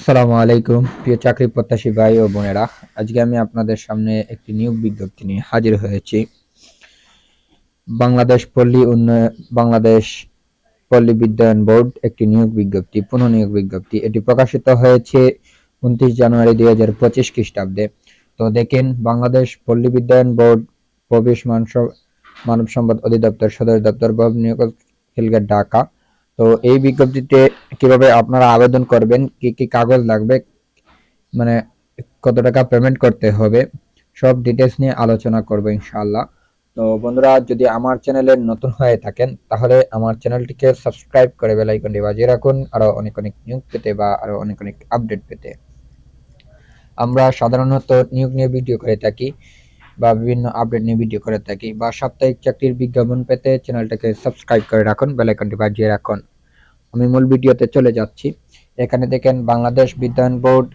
আসসালামু আলাইকুম, প্রিয় চাকরি প্রত্যাশী ভাই ও বোনেরা। আজকে আমি আপনাদের সামনে একটি নিয়োগ বিজ্ঞপ্তি নিয়ে হাজির হয়েছি। বাংলাদেশ পল্লী উন্নয়ন, বাংলাদেশ পল্লী বিদ্যায়ন বোর্ড একটি নিয়োগ বিজ্ঞপ্তি, পুনঃনিয়োগ বিজ্ঞপ্তি। এটি প্রকাশিত হয়েছে উনত্রিশ জানুয়ারি দুই হাজার পঁচিশ খ্রিস্টাব্দে। তো দেখেন, বাংলাদেশ পল্লী বিদ্যায়ন বোর্ড প্রবেশ মানব সম্পদ অধিদপ্তর সদর দপ্তর ভবন নিয়োগ ঢাকা। তো এই বিজ্ঞপ্তিতে কীভাবে আপনারা আবেদন করবেন, কি কি কাগজ লাগবে মানে কত টাকা পেমেন্ট করতে হবে, সব ডিটেলস নিয়ে আলোচনা করব ইনশাআল্লাহ। তো বন্ধুরা, যদি আমার চ্যানেলে নতুন হয়ে থাকেন, তাহলে আমার চ্যানেলটিকে সাবস্ক্রাইব করে বেল আইকনটি বাজিয়ে রাখুন, আরও অনেক অনেক নিয়োগ পেতে বা আরও অনেক অনেক আপডেট পেতে। আমরা সাধারণত নিয়োগ নিয়ে ভিডিও করে থাকি বা বিভিন্ন আপডেট নিয়ে ভিডিও করে থাকি বা সাপ্তাহিক চাকরির বিজ্ঞাপন পেতে চ্যানেলটাকে সাবস্ক্রাইব করে রাখুন, বেল আইকনটি বাজিয়ে রাখুন। আমি মূল ভিডিওতে চলে যাচ্ছি। এখানে দেখেন বাংলাদেশ বিদ্যায়ন বোর্ড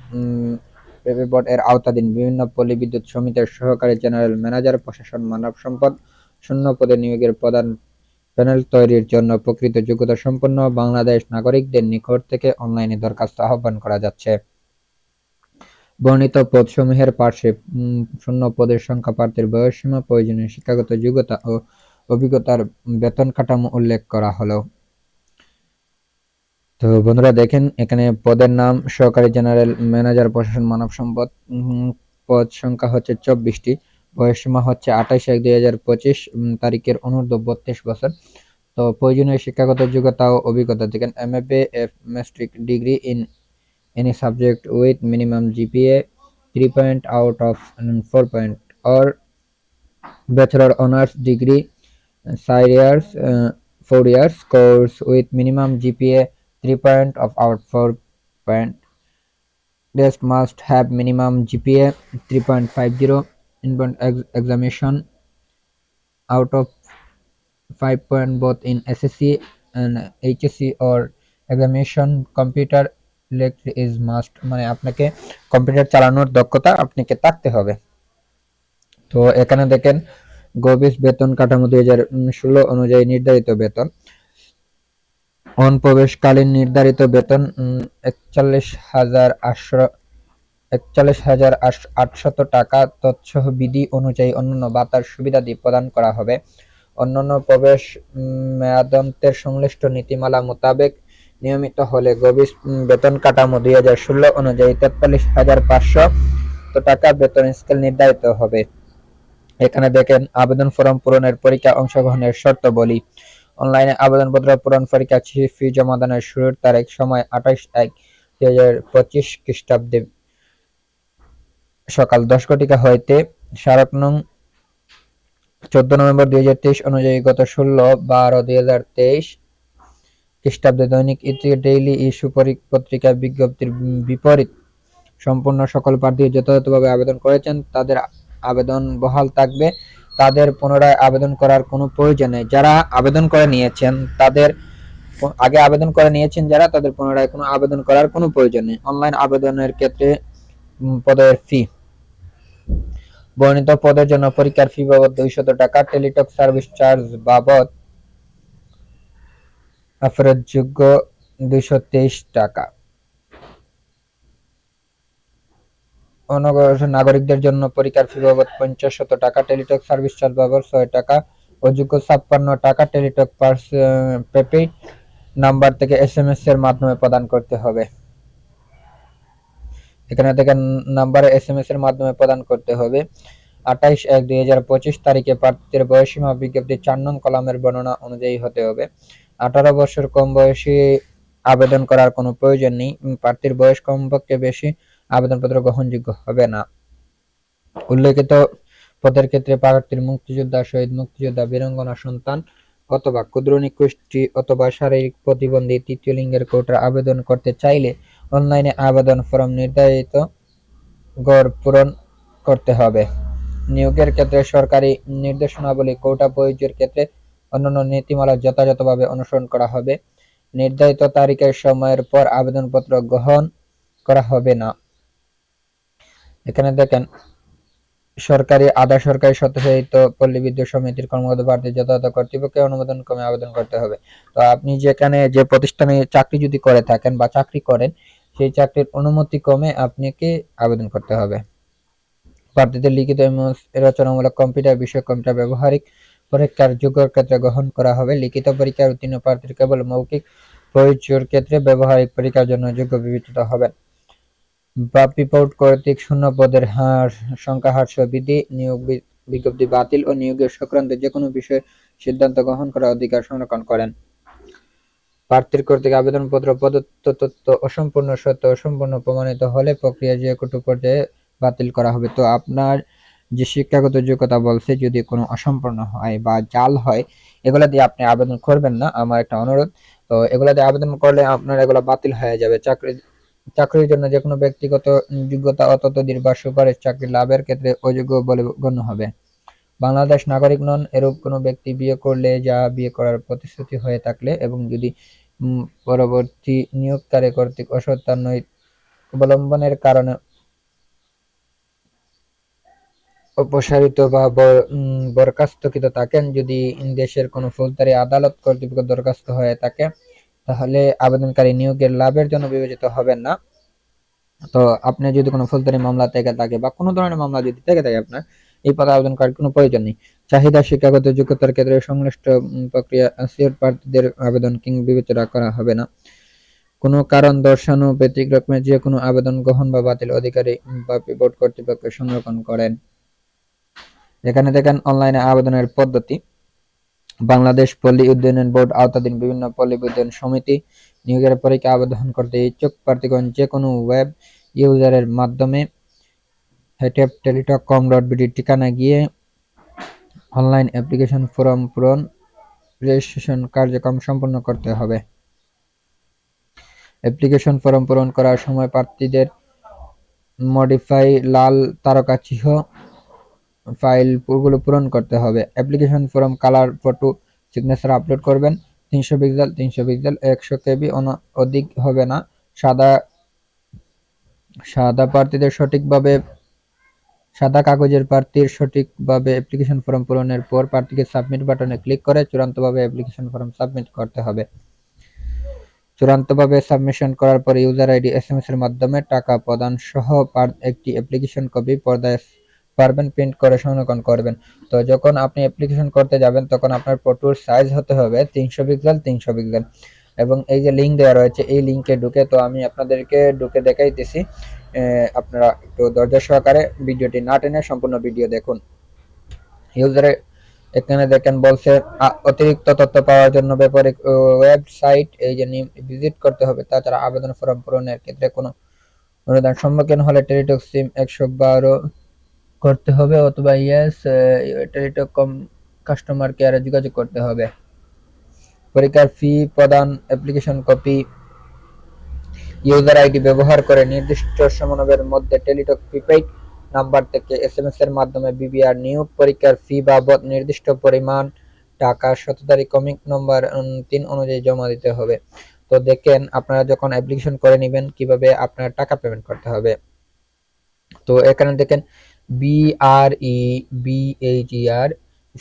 বোর্ড এর আওতাধীন বিভিন্ন পল্লী বিদ্যুৎ সমিতির সহকারী জেনারেল ম্যানেজার, প্রশাসন, মানব সম্পদ, শূন্য পদে নিয়োগের প্রধান প্যানেল তৈরির জন্য প্রকৃত যোগ্যতা সম্পন্ন বাংলাদেশ নাগরিকদের নিকট থেকে অনলাইনে দরখাস্ত আহ্বান করা যাচ্ছে। বর্ণিত পদসমূহের পার্শ্বে শূন্য পদের সংখ্যা প্রার্থীর বয়সসীমা, প্রয়োজনীয় শিক্ষাগত যোগ্যতা ও অভিজ্ঞতার বেতন কাঠামো উল্লেখ করা হলো। তো বন্ধুরা দেখেন, এখানে পদের নাম সহকারী জেনারেল ম্যানেজার প্রশাসন মানব সম্পদ পদ সংখ্যা হচ্ছে চব্বিশটি। বয়স সীমা হচ্ছে আঠাশ এক দুই হাজার পঁচিশ তারিখের অনূর্ধ্ব বত্রিশ বছর। তো প্রয়োজনীয় শিক্ষাগত যোগ্যতা ও অভিজ্ঞতা দেখেন M A B F masters degree in any subject with minimum GPA three point out of four point or bachelor honours degree five years four years course with minimum GPA 3 point of our 4 point test must have minimum GPA 3.50 inbound ex examination out of 5 point both in SSC and HSC or examination computer electric is must মানে আপনাকে computer চালানোর দক্ষতা আপনাকে থাকতে হবে তো এখানে দেখেন গবিস বেতন কাঠামো দুই হাজার ষোলো অনুযায়ী নির্ধারিত বেতন অনুপ্রবেশকালীন নির্ধারিত বেতন একচল্লিশ হাজার আটশো, একচল্লিশ হাজার আটশত টাকা তৎসহ বিধি অনুযায়ী অন্যান্য বাতার সুবিধাদি প্রদান করা হবে। অন্যান্য প্রবেশ মেয়াদন্তের সংশ্লিষ্ট নীতিমালা মোতাবেক নিয়মিত হলে গভীর বেতন কাঠামো দুই হাজার ষোলো অনুযায়ী তেতাল্লিশ হাজার পাঁচশো টাকা বেতন স্কেল নির্ধারিত হবে। এখানে দেখেন, আবেদন ফর্ম পূরণের পরীক্ষা অংশগ্রহণের শর্ত বলি অনলাইনে আবেদনপত্র পূরণ পরীক্ষা ফি জমা দানের শুরুর তারিখ, সময় আঠাশ এক দুই হাজার পঁচিশ খ্রিস্টাব্দে। সকাল দশ ঘটিকা হইতে স্মারক নং চোদ্দ নভেম্বর দুই হাজার তেইশ অনুযায়ী গত ষোলো বারো দুই হাজার তেইশ খ্রিস্টাব্দে দৈনিক ইতি ডেইলি ইস্যু পত্রিকা বিজ্ঞপ্তির বিপরীত সম্পূর্ণ সকল প্রার্থী যথাযথভাবে আবেদন করেছেন, তাদের আবেদন বহাল থাকবে। তাদের পুনরায় আবেদন করার কোনো প্রয়োজন নেই। যারা আবেদন করে নিয়েছেন, তাদের আগে আবেদন করে নিয়েছেন যারা, তাদের পুনরায় কোনো আবেদন করার কোনো প্রয়োজন নেই। অনলাইন আবেদনের ক্ষেত্রে পদের ফি বর্ণিত পদের জন্য পরীক্ষার ফি বাবদ দুইশত টাকা। টেলিটক সার্ভিস চার্জ বাবদ ফেরতযোগ্য দুইশো টাকা। অনগ্রসর নাগরিকদের জন্য পরীক্ষার ফি বাবদ পঞ্চাশ শত টাকা, টেলিটক সার্ভিস চার্জ বাবদ ছয় টাকা অযোগ্য ছাপ্পান্ন টাকা টেলিটক পার্স প্রিপেইড নাম্বার থেকে এস এম এস এর মাধ্যমে প্রদান করতে হবে। এখানে থেকে নাম্বারে এস এম এস এর মাধ্যমে প্রদান করতে হবে। আঠাইশ এক দুই হাজার পঁচিশ তারিখে প্রার্থীর বয়সীমা বিজ্ঞপ্তি চার নং কলামের বর্ণনা অনুযায়ী হতে হবে। আঠারো বছর কম বয়সী আবেদন করার কোনো প্রয়োজন নেই। প্রার্থীর বয়স কমপক্ষে বেশি আবেদনপত্র গ্রহণযোগ্য হবে না। উল্লেখিত পদের ক্ষেত্রে প্রার্থীর মুক্তিযোদ্ধা শহীদ মুক্তিযোদ্ধা বীরঙ্গনা সন্তান অথবা ক্ষুদ্র নিকুষ্টি অথবা শারীরিক প্রতিবন্ধী তৃতীয় লিঙ্গের কোটার আবেদন করতে চাইলে অনলাইনে আবেদন ফর্ম নির্ধারিত গড় পূরণ করতে হবে। নিয়োগের ক্ষেত্রে সরকারি নির্দেশনাবলী কোটা প্রয়োগের ক্ষেত্রে অন্যান্য নীতিমালা যথাযথভাবে অনুসরণ করা হবে। নির্ধারিত তারিখের সময়ের পর আবেদনপত্র গ্রহণ করা হবে না। এখানে দেখেন, সরকারি, আধা সরকারি স্বতঃসাহিত পল্লী বিদ্যুৎ সমিতির কর্মকর্তা প্রার্থী যথাযথ কর্তৃপক্ষের অনুমোদন ক্রমে আবেদন করতে হবে। তো আপনি যেখানে যে প্রতিষ্ঠানে চাকরি যদি করে থাকেন বা চাকরি করেন, সেই চাকরির অনুমতি ক্রমে আপনাকে আবেদন করতে হবে। প্রার্থীদের লিখিত রচনামূলক কম্পিউটার, বিষয় কম্পিউটার ব্যবহারিক পরীক্ষার যোগ্যতার ক্ষেত্রে গ্রহণ করা হবে। লিখিত পরীক্ষার উত্তীর্ণ প্রার্থীর কেবল মৌখিক পরিচয়ের ক্ষেত্রে ব্যবহারিক পরীক্ষার জন্য যোগ্য বিবেচিত হবেন। কর্তৃক শূন্য পদের সংখ্যা হ্রাস নিয়োগ বিজ্ঞপ্তি বাতিল ও নিয়োগের সংক্রান্ত যে কোনো বিষয়ে সিদ্ধান্ত গ্রহণ করার অধিকার সংরক্ষণ করেন। প্রার্থীর কর্তৃক প্রদত্ত তথ্য অসম্পূর্ণ সত্য অসম্পূর্ণ প্রমাণিত হলে প্রক্রিয়া যে কোনো পর্যায়ে বাতিল করা হবে। তো আপনার যে শিক্ষাগত যোগ্যতা বলছে, যদি কোনো অসম্পূর্ণ হয় বা জাল হয়, এগুলা দিয়ে আপনি আবেদন করবেন না। আমার একটা অনুরোধ, তো এগুলা দিয়ে আবেদন করলে আপনার এগুলা বাতিল হয়ে যাবে। চাকরি চাকরির জন্য যে কোনো ব্যক্তিগত যোগ্যতা অততদির বা সুপারিশ চাকরি লাভের ক্ষেত্রে অযোগ্য বলে গণ্য হবে। বাংলাদেশ নাগরিক নন এরূপ কোনো ব্যক্তি বিয়ে করলে যা বিয়ে করার প্রতিশ্রুতি হয়ে থাকলে এবং যদি পরবর্তী নিয়োগকারী কর্তৃক অসত্যান্বয় অবলম্বনের কারণে অপসারিত বা বরখাস্তকৃত থাকেন, যদি দেশের কোনো ফৌজদারি আদালত কর্তৃপক্ষ দরখাস্ত হয়ে থাকে তাহলে আবেদনকারী নিয়োগের লাভের জন্য বিবেচিত হবেন না। তো আপনি যদি কোনো ফৌজদারি মামলা থেকে থাকে বা কোনো ধরনের মামলা যদি থেকে থাকে আপনার, এই পদে আবেদন করার কোনো প্রয়োজন নেই। চাহিদা, শিক্ষাগত যোগ্যতার ক্ষেত্রে সংশ্লিষ্ট প্রক্রিয়া, সিওর প্রার্থীদের আবেদন কিংবা বিবেচনা করা হবে না। কোনো কারণ দর্শানো ব্যতিক্রমে যে কোনো আবেদন গ্রহণ বা বাতিল অধিকারী বা বোর্ড কর্তৃপক্ষ সংরক্ষণ করেন। এখানে দেখেন, অনলাইনে আবেদনের পদ্ধতি। বাংলাদেশ পল্লী উন্নয়ন বোর্ড আওতাধীন বিভিন্ন পল্লী উন্নয়ন সমিতি নিয়োগের পরীক্ষা আবেদন করতে ইচ্ছুক প্রার্থীগণ যে কোনো ওয়েব ইউজারের মাধ্যমে হেটেপ টেলিটক কম ডট বিডি ঠিকানা গিয়ে অনলাইন অ্যাপ্লিকেশন ফর্ম পূরণ, রেজিস্ট্রেশন কার্যক্রম সম্পন্ন করতে হবে। অ্যাপ্লিকেশন ফর্ম পূরণ করার সময় প্রার্থীদের মডিফাই লাল তারকা চিহ্ন ফাইলগুলো পূরণ করতে হবে। Application form, colour, photo, signature upload করবেন। তিনশো পিক্সেল তিনশো পিক্সেল, একশো কেবি অধিক হবে না। সাদা সাদা প্রার্থীদের সঠিকভাবে, সাদা কাগজের প্রার্থীর সঠিকভাবে অ্যাপ্লিকেশন ফর্ম পূরণের পর প্রার্থীকে সাবমিট বাটনে ক্লিক করে চূড়ান্তভাবে অ্যাপ্লিকেশন ফর্ম সাবমিট করতে হবে। চূড়ান্তভাবে সাবমিশন করার পর ইউজার আইডি এস এর মাধ্যমে টাকা প্রদান সহ একটি অ্যাপ্লিকেশন কপি পর্দায় পারবেন প্রিন্ট করে সংরক্ষণ করবেন। তো যখন আপনি অ্যাপ্লিকেশন করতে যাবেন, তখন আপনার ফটোর সাইজ হতে হবে, তিনশো পিক্সেল তিনশো পিক্সেল এবং এই যে লিঙ্ক দেওয়া রয়েছে, এই লিঙ্কে ঢুকে তো আমি আপনাদেরকে ঢুকে দেখাইতেছি। আপনারা একটু ধৈর্য সহকারে ভিডিওটি না টেনে সম্পূর্ণ ভিডিও দেখুন। ইউজারে এখানে দেখেন বলছে অতিরিক্ত তথ্য পাওয়ার জন্য ব্যাপারে ওয়েবসাইট এই যে ভিজিট করতে হবে। তাছাড়া আবেদন ফর্ম পূরণের ক্ষেত্রে কোনো অনুদান সম্মুখীন হলে টেলিটক সিম একশো বারো করতে হবে অথবা ইয়েস টেলিটক কম কাস্টমার কেয়ারে যোগাযোগ করতে হবে। পরীক্ষার ফি প্রদান অ্যাপ্লিকেশন কপি ইউজার আইডি ব্যবহার করে নির্দিষ্ট সমন্বয়ের মধ্যে টেলিটক প্রিপেইড নাম্বার থেকে এসএমএস এর মাধ্যমে বিবিআর নিয়োগ, পরীক্ষার ফি বাবদ নির্দিষ্ট পরিমাণ টাকা শত তারিখ কমিক নম্বর তিন অনুযায়ী জমা দিতে হবে। তো দেখেন, আপনারা যখন অ্যাপ্লিকেশন করে নেবেন, কীভাবে আপনার টাকা পেমেন্ট করতে হবে। তো এখানে দেখেন বিআর ই বিএইচইআর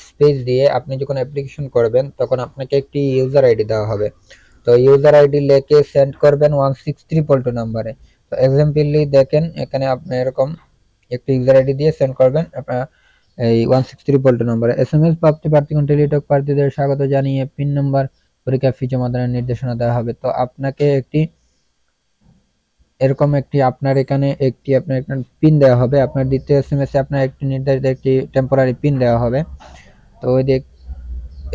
স্পেস দিয়ে আপনি যখন অ্যাপ্লিকেশন করবেন, তখন আপনাকে একটি ইউজার আইডি দেওয়া হবে। তো ইউজার আইডি লেখে সেন্ড করবেন ওয়ান সিক্স ট্রিপল টু নাম্বারে তো এক্সাম্পলি দেখেন, এখানে আপনি এরকম একটি ইউজার আইডি দিয়ে সেন্ড করবেন, আপনার এই ওয়ান সিক্স ট্রিপল টু নাম্বারে এস এম এস প্রাপ্তি প্রার্থীগণ টেলিটক প্রার্থীদের স্বাগত জানিয়ে পিন নাম্বার পরীক্ষা ফি জমা নির্দেশনা দেওয়া হবে। তো আপনাকে একটি এরকম একটি আপনার এখানে একটি আপনার পিন দেওয়া হবে। আপনার দ্বিতীয় এস এম এস এ আপনার একটি নির্ধারিত একটি টেম্পোরারি পিন দেওয়া হবে। তো ওই দিক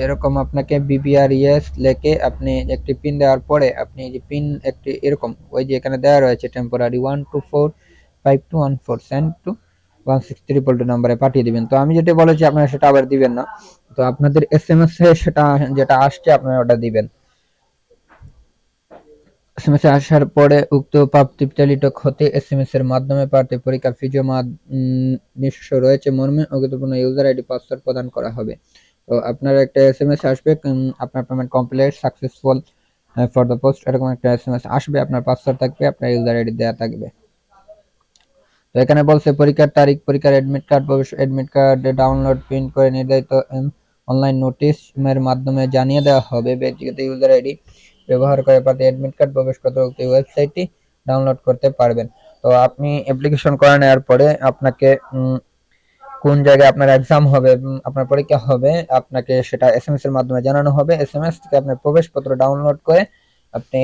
এরকম আপনাকে বিবিআর ইএস লেখে আপনি একটি পিন দেওয়ার পরে আপনি যে পিন একটি এরকম, ওই যে এখানে দেওয়া রয়েছে temporary one two four five two one four send to one six triple two নাম্বারে পাঠিয়ে দিবেন। তো আমি যেটা বলেছি, আপনারা সেটা আবার দিবেন না। তো আপনাদের এস এম এস এ সেটা যেটা আসছে, আপনারা ওটা দিবেন। এসএমএস আসার পরে উক্ত প্রাপ্তি টেলিটক হতে এসএমএস এর মাধ্যমে প্রার্থী পরীক্ষা ফি জমা নিঃস্ব রয়েছে মর্মে অগুরুত্বপূর্ণ ইউজার আইডি পাসওয়ার্ড প্রদান করা হবে। তো আপনার একটা এসএমএস আসবে আপনার payment complete successful for the post এরকম একটা এসএমএস আসবে, আপনার পাসওয়ার্ড থাকবে, আপনার ইউজার আইডি দেওয়া থাকবে। তো এখানে বলছে পরীক্ষার তারিখ, পরীক্ষার অ্যাডমিট কার্ড প্রবেশ অ্যাডমিট কার্ড ডাউনলোড প্রিন্ট করে নির্ধারিত অনলাইন নোটিশ এর মাধ্যমে জানিয়ে দেওয়া হবে ব্যক্তিগত ইউজার আইডি ব্যবহার করে প্রার্থী অ্যাডমিট কার্ড প্রবেশ করতে উক্ত ওয়েবসাইটটি ডাউনলোড করতে পারবেন। তো আপনি অ্যাপ্লিকেশন করে নেওয়ার পরে আপনাকে কোন জায়গায় আপনার এক্সাম হবে আপনার পরীক্ষা হবে, আপনাকে সেটা এস এসএমএস এর মাধ্যমে জানানো হবে। এসএমএস থেকে আপনার প্রবেশপত্র ডাউনলোড করে আপনি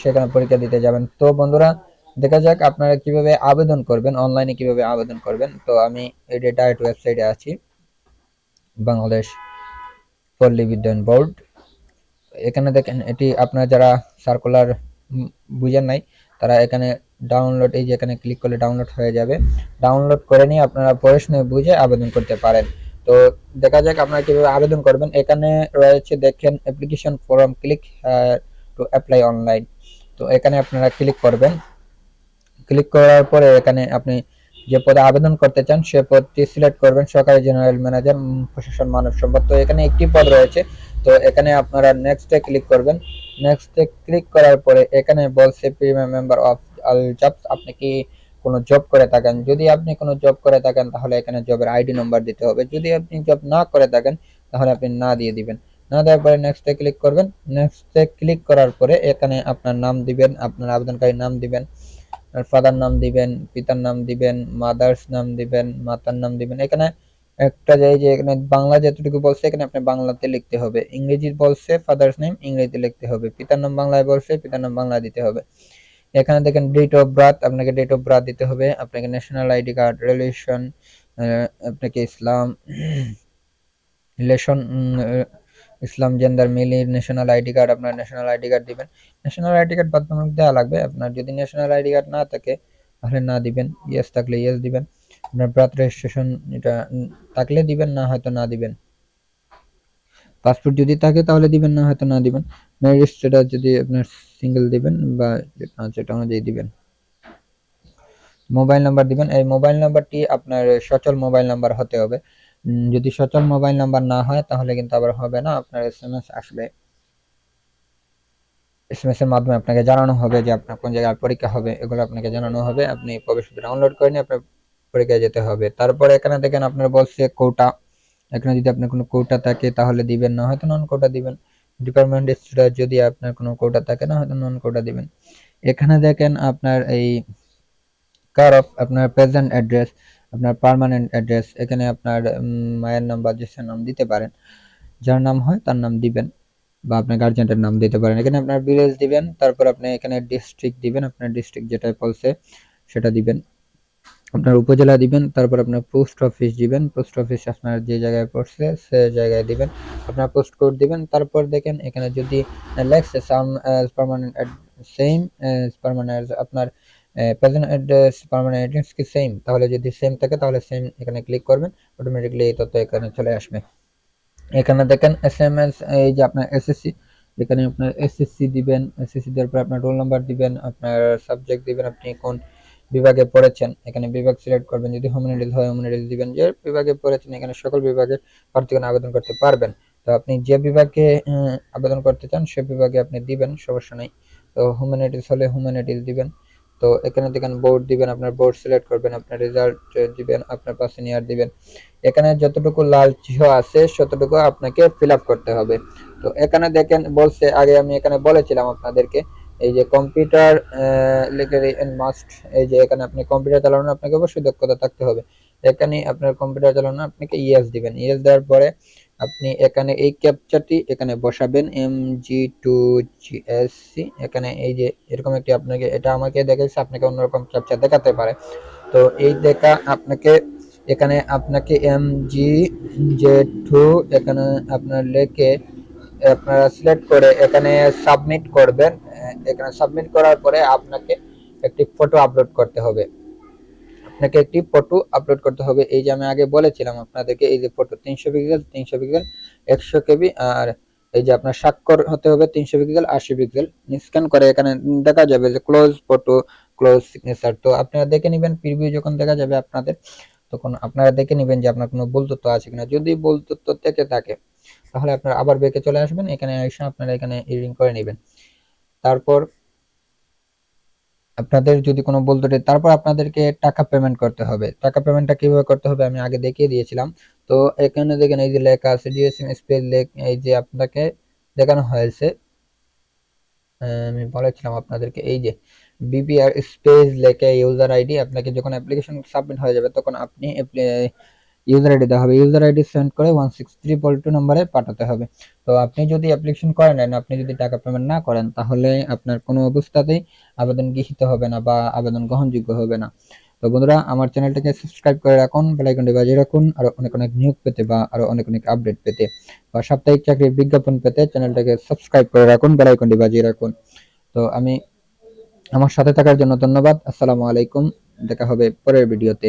সেখানে পরীক্ষা দিতে যাবেন। তো বন্ধুরা, দেখা যাক আপনারা কীভাবে আবেদন করবেন অনলাইনে কীভাবে আবেদন করবেন। তো আমি এই ডাইরেক্ট ওয়েবসাইটে আছি, বাংলাদেশ পল্লী বিদ্যুৎ বোর্ড। এখানে দেখেন, এটি আপনার যারা সার্কুলার বুঝেন নাই, তারা এখানে ডাউনলোড এই যে এখানে ক্লিক করলে ডাউনলোড হয়ে যাবে। ডাউনলোড করে নিয়ে আপনারা পড়াশোনা বুঝে আবেদন করতে পারেন। তো দেখা যাক আপনারা কীভাবে আবেদন করবেন। এখানে রয়েছে দেখেন application form click to apply online তো এখানে আপনারা ক্লিক করবেন। ক্লিক করার পরে এখানে আপনি যে পদে আবেদন করতে চান, সে পদটি সিলেক্ট করবেন সরকারি জেনারেল ম্যানেজার প্রশাসন মানব সম্পদ। তো এখানে একটি পদ রয়েছে। তো এখানে আপনারা নেক্সটে ক্লিক করবেন। নেক্সটে ক্লিক করার পরে এখানে বলছে premium member of all jobs আপনি কি কোনো জব করে থাকেন? যদি আপনি কোনো জব করে থাকেন, তাহলে এখানে জবের আইডি নাম্বার দিতে হবে। যদি আপনি জব না করে থাকেন, তাহলে আপনি না দিয়ে দিবেন। না দেওয়ার পরে নেক্সটে ক্লিক করবেন। নেক্সটে ক্লিক করার পরে এখানে আপনার নাম দিবেন, আপনার আবেদনকারী নাম দিবেন। ফাদার নাম দিবেন, পিতার নাম দিবেন, মাদার্স নাম দিবেন, মাতার নাম দিবেন। এখানে একটা যে যে এখানে বাংলা যতটুকু বলছে, এখানে আপনি বাংলাতে লিখতে হবে। ইংরেজি বলছে ফাদার্স নেম, ইংরেজিতে লিখতে হবে। পিতার নাম বাংলায় বলছে, পিতার নাম বাংলায় দিতে হবে। এখানে দেখেন ডেট অফ বার্থ আপনাকে ডেট অফ বার্থ দিতে হবে। আপনাকে ন্যাশনাল আইডি কার্ড রিলেশন আপনাকে ইসলাম রিলেশন ইসলাম জেন্ডার মিলি ন্যাশনাল আইডি কার্ড আপনার ন্যাশনাল আইডি কার্ড দিবেন। ন্যাশনাল আইডি কার্ড বাধ্যতামূলক দেওয়া লাগবে। আপনার যদি ন্যাশনাল আইডি কার্ড না থাকে, তাহলে না দিবেন। ইয়েস থাকলে ইয়েস দিবেন। আপনার বার্থ রেজিস্ট্রেশন এটা থাকলে দিবেন, না হয়তো না দিবেন। পাসপোর্ট যদি থাকে, তাহলে দিবেন, না হয়তো না দিবেন। ম্যারেজ স্ট্যাটাস যদি আপনার সিঙ্গেল দিবেন বা যেটা অনুযায়ী দিবেন। মোবাইল নাম্বার দিবেন। এই মোবাইল নাম্বারটি আপনার সচল মোবাইল নাম্বার হতে হবে। যদি সচল মোবাইল নাম্বার না হয়, তাহলে কিন্তু আবার হবে না, আপনার এসএমএস আসবে। এসএমএস এর মাধ্যমে আপনাকে জানানো হবে যে আপনার কোন জায়গায় পরীক্ষা হবে, এগুলো আপনাকে জানানো হবে, আপনি প্রবেশ ডাউনলোড করে নিয়ে আপনার পরীক্ষায় যেতে হবে। তারপরে এখানে দেখেন আপনার বলছে কোটা এখানে যদি আপনার কোনো কোটা থাকে, তাহলে দিবেন না, হয়তো নন কোটা দিবেন। ডিপার্টমেন্ট স্টুডেন্ট যদি আপনার কোনো কোটা থাকে, না, হয়তো নন কোটা দিবেন। এখানে দেখেন আপনার এই কার অফ আপনার প্রেজেন্ট অ্যাড্রেস আপনার পার্মানেন্ট অ্যাড্রেস এখানে আপনার মায়ের নাম বা জেসের নাম দিতে পারেন, যার নাম হয় তার নাম দিবেন বা আপনার গার্জেন্টের নাম দিতে পারেন। এখানে আপনার ভিলেজ দিবেন, তারপর আপনি এখানে ডিস্ট্রিক্ট দিবেন, আপনার ডিস্ট্রিক্ট যেটা বলছে সেটা দিবেন। আপনার উপজেলা দিবেন, তারপর আপনার পোস্ট অফিস দিবেন পোস্ট অফিস আপনার যে জায়গায় পড়ছে সে জায়গায় দিবেন। আপনার পোস্ট কোড দিবেন, তারপর দেখেন এখানে যদি লেখছে সাম পার্মানেন্ট সেম পারমানেন্ট আপনার প্রেজেন্ট অ্যাড্রেস পার্মানেন্ট অ্যাড্রেস কি সেম তাহলে যদি সেম থাকে, তাহলে সেম এখানে ক্লিক করবেন অটোমেটিকলি এই তথ্য এখানে চলে আসবে। এখানে দেখেন এস এম এস এই যে আপনার এসএসসি এখানে আপনার এসএসসি দিবেন এসএসসি দেওয়ার পর আপনার রোল নাম্বার দিবেন, আপনার সাবজেক্ট দিবেন, আপনি কোন বিভাগে পড়েছেন, এখানে বিভাগ সিলেক্ট করবেন, যদি হিউম্যানিটিজ হয় হিউম্যানিটিজ দিবেন, যে বিভাগে পড়েছেন, এখানে সকল বিভাগের প্রার্থীগণ আবেদন করতে পারবেন। তো আপনি যে বিভাগে আবেদন করতে চান, সে বিভাগে আপনি দিবেন, সমস্যা নেই। তো হিউম্যানিটিজ হলে হিউম্যানিটিজ দিবেন। তো এখানে দেখেন বোর্ড দিবেন, আপনার বোর্ড সিলেক্ট করবেন, আপনার রেজাল্ট দিবেন, আপনার পাশে নিয়ার দিবেন। এখানে যতটুকু লাল চিহ্ন আছে ততটুকু আপনাকে ফিল করতে হবে। তো এখানে দেখেন বলছে, আগে আমি এখানে বলেছিলাম আপনাদেরকে, এই যে কম্পিউটার লিটারি এন্ড মাস্ট এই যে এখানে আপনি কম্পিউটার চালানো আপনাকে অবশ্যই দক্ষতা থাকতে হবে। এখানে আপনার কম্পিউটার চালানো আপনাকে ইএস দিবেন। ইএস দেওয়ার পরে আপনি এখানে এই ক্যাপচারটি এখানে বসাবেন M G two G S C এখানে এই যে এরকম একটি আপনাকে, এটা আমাকে দেখাচ্ছে আপনাকে অন্যরকম ক্যাপচার দেখাতে পারে। তো এই দেখা আপনাকে, এখানে আপনাকে এম জি জে টু এখানে আপনার লেখে, আপনারা সিলেক্ট করে এখানে সাবমিট করবেন। এখানে সাবমিট করার পরে আপনাকে একটি ফটো আপলোড করতে হবে। আপনাকে একটি ফটো আপলোড করতে হবে। এই যে আমি আগে বলেছিলাম আপনাদেরকে, এই যে ফটো তিনশো পিক্সেল তিনশো পিক্সেল একশো কেবি, আর এই যে আপনার স্বাক্ষর হতে হবে তিনশো পিক্সেল আশি পিক্সেল স্ক্যান করে এখানে দেখা যাবে যে ক্লোজ ফটো ক্লোজ সিগনেচার তো আপনারা দেখে নেবেন প্রিভিউ যখন দেখা যাবে আপনাদের, তখন আপনারা দেখে নেবেন যে আপনার কোনো ভুল তথ্য আছে কিনা। যদি ভুল তথ্য থেকে থাকে, তাহলে আপনারা আবার বেঁকে চলে আসবেন। এখানে এসে আপনারা এখানে এডিং করে নেবেন। তারপর আপনাদের যদি কোনো বলতে তারপর আপনাদেরকে টাকা পেমেন্ট করতে হবে। টাকা পেমেন্টটা কীভাবে করতে হবে আমি আগে দেখিয়ে দিয়েছিলাম। তো এখানে দেখেন, এই যে লেখা আছে ডিএসএম স্পেস লেখ এই যে আপনাকে দেখানো হয়েছে। আমি বলেছিলাম আপনাদেরকে, এই যে বিপিআর স্পেস লেখে ইউজার আইডি আপনাকে যখন অ্যাপ্লিকেশন সাবমিট হয়ে যাবে, তখন আপনি ইউজার আইডি দেওয়া হবে। ইউজার আইডি সেন্ড করে ওয়ান সিক্স থ্রি টু নম্বরে পাঠাতে হবে। তো আপনি যদি অ্যাপ্লিকেশন করেন নেন আপনি যদি টাকা পেমেন্ট না করেন, তাহলে আপনার কোনো অবস্থাতেই আবেদন গৃহীত হবে না বা আবেদন গ্রহণযোগ্য হবে না। তো বন্ধুরা, আমার চ্যানেলটাকে সাবস্ক্রাইব করে রাখুন বেলাইকনটি বাজিয়ে রাখুন, আর অনেক অনেক নিয়োগ পেতে বা আরও অনেক অনেক আপডেট পেতে। বা সাপ্তাহিক চাকরির বিজ্ঞাপন পেতে চ্যানেলটাকে সাবস্ক্রাইব করে রাখুন বেলাইকনটি বাজিয়ে রাখুন। তো আমি আমার সাথে থাকার জন্য ধন্যবাদ। আসসালামু আলাইকুম। দেখা হবে পরের ভিডিওতে।